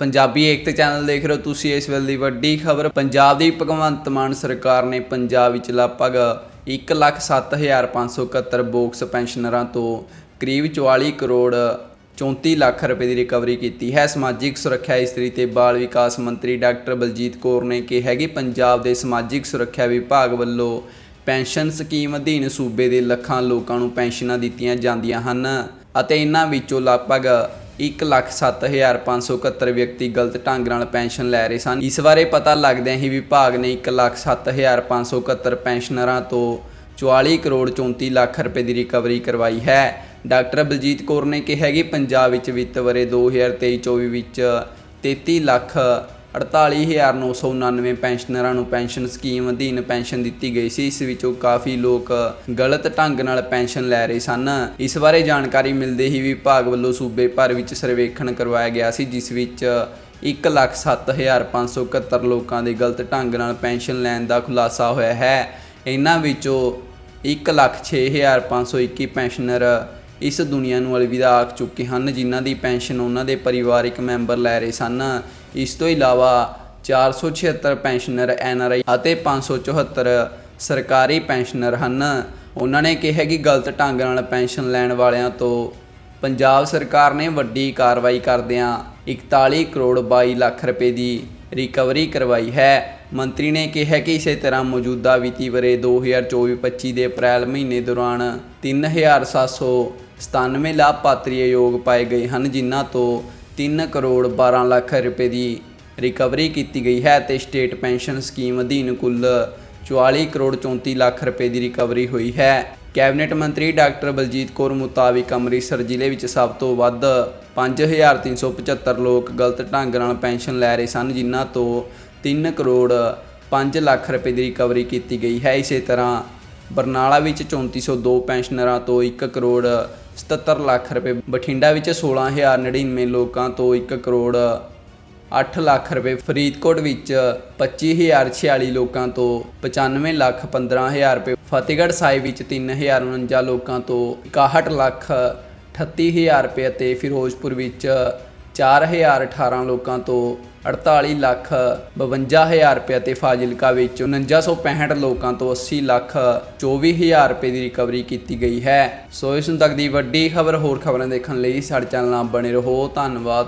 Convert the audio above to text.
ਪੰਜਾਬੀ ਏਕਤਾ channel ਦੇਖ ਰਹੇ ਹੋ ਤੁਸੀਂ ਇਸ ਵੇਲੇ ਦੀ ਵੱਡੀ ਖਬਰ। ਪੰਜਾਬ ਦੀ ਭਗਵੰਤ ਮਾਨ ਸਰਕਾਰ ਨੇ ਪੰਜਾਬ ਵਿੱਚ ਲਗਭਗ 1,07,571 ਬੋਕਸ ਪੈਨਸ਼ਨਰਾਂ ਤੋਂ ਕਰੀਬ 44 ਕਰੋੜ 34 ਲੱਖ ਰੁਪਏ ਦੀ ਰਿਕਵਰੀ ਕੀਤੀ ਹੈ। ਸਮਾਜਿਕ ਸੁਰੱਖਿਆ ਇਸਤਰੀ ਤੇ ਬਾਲ ਵਿਕਾਸ ਮੰਤਰੀ ਡਾਕਟਰ ਬਲਜੀਤ ਕੌਰ ਨੇ ਕਿਹਾ ਕਿ ਪੰਜਾਬ ਦੇ ਸਮਾਜਿਕ ਸੁਰੱਖਿਆ ਵਿਭਾਗ ਵੱਲੋਂ ਪੈਨਸ਼ਨ ਸਕੀਮ ਅਧੀਨ ਸੂਬੇ ਦੇ ਲੱਖਾਂ ਲੋਕਾਂ ਨੂੰ ਪੈਨਸ਼ਨਾਂ ਦਿੱਤੀਆਂ ਜਾਂਦੀਆਂ ਹਨ ਅਤੇ ਇਹਨਾਂ ਵਿੱਚੋਂ ਲਗਭਗ 1,07,571 ਵਿਅਕਤੀ ਗਲਤ ਢੰਗ ਨਾਲ ਪੈਨਸ਼ਨ ਲੈ ਰਹੇ ਸਨ। ਇਸ ਬਾਰੇ ਪਤਾ ਲੱਗਦਿਆਂ ਹੀ ਵਿਭਾਗ ਨੇ 1,07,571 ਪੈਨਸ਼ਨਰਾਂ ਤੋਂ 44 ਕਰੋੜ 34 ਲੱਖ ਰੁਪਏ ਦੀ ਰਿਕਵਰੀ ਕਰਵਾਈ ਹੈ। ਡਾਕਟਰ ਬਲਜੀਤ ਕੌਰ ਨੇ ਕਿਹਾ ਕਿ ਪੰਜਾਬ ਵਿੱਚ ਵਿੱਤ ਵਰੇ 2023-24 ਵਿੱਚ 33 ਲੱਖ 48999 ਪੈਨਸ਼ਨਰਾਂ ਨੂੰ ਪੈਨਸ਼ਨ ਸਕੀਮ ਅਧੀਨ ਪੈਨਸ਼ਨ ਦਿੱਤੀ ਗਈ ਸੀ। ਇਸ ਵਿੱਚੋਂ ਕਾਫੀ ਲੋਕ ਗਲਤ ਢੰਗ ਨਾਲ ਪੈਨਸ਼ਨ ਲੈ ਰਹੇ ਸਨ। ਇਸ ਬਾਰੇ ਜਾਣਕਾਰੀ ਮਿਲਦੇ ਹੀ ਵਿਭਾਗ ਵੱਲੋਂ ਸੂਬੇ ਭਰ ਵਿੱਚ ਸਰਵੇਖਣ ਕਰਵਾਇਆ ਗਿਆ ਸੀ ਜਿਸ ਵਿੱਚ 1,07,571 ਲੋਕਾਂ ਦੇ ਗਲਤ ਢੰਗ ਨਾਲ ਪੈਨਸ਼ਨ ਲੈਣ ਦਾ ਖੁਲਾਸਾ ਹੋਇਆ ਹੈ। ਇਹਨਾਂ ਵਿੱਚੋਂ 1,06,521 ਪੈਨਸ਼ਨਰ ਇਸ ਦੁਨੀਆ ਨੂੰ ਅਲਵਿਦਾ ਆਖ ਚੁੱਕੇ ਹਨ ਜਿਨ੍ਹਾਂ ਦੀ ਪੈਨਸ਼ਨ ਉਹਨਾਂ ਦੇ ਪਰਿਵਾਰਕ ਮੈਂਬਰ ਲੈ ਰਹੇ ਸਨ। ਇਸ ਤੋਂ ਇਲਾਵਾ 476 ਪੈਨਸ਼ਨਰ ਐੱਨ ਆਰ ਆਈ ਅਤੇ 574 ਸਰਕਾਰੀ ਪੈਨਸ਼ਨਰ ਹਨ। ਉਹਨਾਂ ਨੇ ਕਿਹਾ ਕਿ ਗਲਤ ਢੰਗ ਨਾਲ ਪੈਨਸ਼ਨ ਲੈਣ ਵਾਲਿਆਂ ਤੋਂ ਪੰਜਾਬ ਸਰਕਾਰ ਨੇ ਵੱਡੀ ਕਾਰਵਾਈ ਕਰਦਿਆਂ 41 ਕਰੋੜ 22 ਲੱਖ ਰੁਪਏ ਦੀ ਰਿਕਵਰੀ ਕਰਵਾਈ ਹੈ। ਮੰਤਰੀ ਨੇ ਕਿਹਾ ਕਿ ਇਸੇ ਤਰ੍ਹਾਂ ਮੌਜੂਦਾ ਵਿੱਤੀ ਵਰੇ 2024-25 ਦੇ ਅਪ੍ਰੈਲ ਮਹੀਨੇ ਦੌਰਾਨ 3797 ਲਾਭਪਾਤਰੀ ਯੋਗ ਪਾਏ ਗਏ ਹਨ, ਜਿਨ੍ਹਾਂ ਤੋਂ 3 ਕਰੋੜ 12 ਲੱਖ ਰੁਪਏ ਦੀ ਰਿਕਵਰੀ ਕੀਤੀ ਗਈ ਹੈ ਤੇ ਸਟੇਟ ਪੈਨਸ਼ਨ ਸਕੀਮ ਅਧੀਨ ਕੁੱਲ 44 ਕਰੋੜ 34 ਲੱਖ ਰੁਪਏ ਦੀ ਰਿਕਵਰੀ ਹੋਈ ਹੈ। ਕੈਬਨਿਟ ਮੰਤਰੀ ਡਾਕਟਰ ਬਲਜੀਤ ਕੌਰ ਮੁਤਾਬਿਕ ਅੰਮ੍ਰਿਤਸਰ ਜ਼ਿਲ੍ਹੇ ਵਿੱਚ ਸਭ ਤੋਂ ਵੱਧ 5375 ਲੋਕ ਗਲਤ ਢੰਗ ਨਾਲ ਪੈਨਸ਼ਨ ਲੈ ਰਹੇ ਸਨ, ਜਿਨ੍ਹਾਂ ਤੋਂ 3 ਕਰੋੜ 5 ਲੱਖ ਰੁਪਏ ਦੀ ਰਿਕਵਰੀ ਕੀਤੀ ਗਈ ਹੈ। ਇਸੇ ਤਰ੍ਹਾਂ ਬਰਨਾਲਾ ਵਿੱਚ 3402 ਪੈਨਸ਼ਨਰਾਂ ਤੋਂ 1 ਕਰੋੜ 77 ਲੱਖ ਰੁਪਏ, ਬਠਿੰਡਾ ਵਿੱਚ 16099 ਲੋਕਾਂ ਤੋਂ 1 ਕਰੋੜ 8 ਲੱਖ ਰੁਪਏ, ਫਰੀਦਕੋਟ ਵਿੱਚ 25046 ਲੋਕਾਂ ਤੋਂ 95 ਲੱਖ 15000 ਰੁਪਏ, ਫਤਿਹਗੜ੍ਹ ਸਾਹਿਬ ਵਿੱਚ 3049 ਲੋਕਾਂ ਤੋਂ 61 ਲੱਖ 38000 ਰੁਪਏ ਅਤੇ ਫਿਰੋਜ਼ਪੁਰ ਵਿੱਚ 4018 ਲੋਕਾਂ ਤੋਂ 48 ਲੱਖ 52000 ਰੁਪਏ ਅਤੇ ਫਾਜ਼ਿਲਕਾ ਵਿੱਚ 4965 ਲੋਕਾਂ ਤੋਂ 80 ਲੱਖ 24000 ਰੁਪਏ ਦੀ ਰਿਕਵਰੀ ਕੀਤੀ ਗਈ ਹੈ। ਸੋ ਇਸ ਨੂੰ ਤੱਕ ਦੀ ਵੱਡੀ ਖਬਰ ਹੋਰ ਖਬਰਾਂ ਦੇਖਣ ਲਈ ਸਾਡੇ ਚੈਨਲ ਨਾਲ ਬਣੇ ਰਹੋ। ਧੰਨਵਾਦ।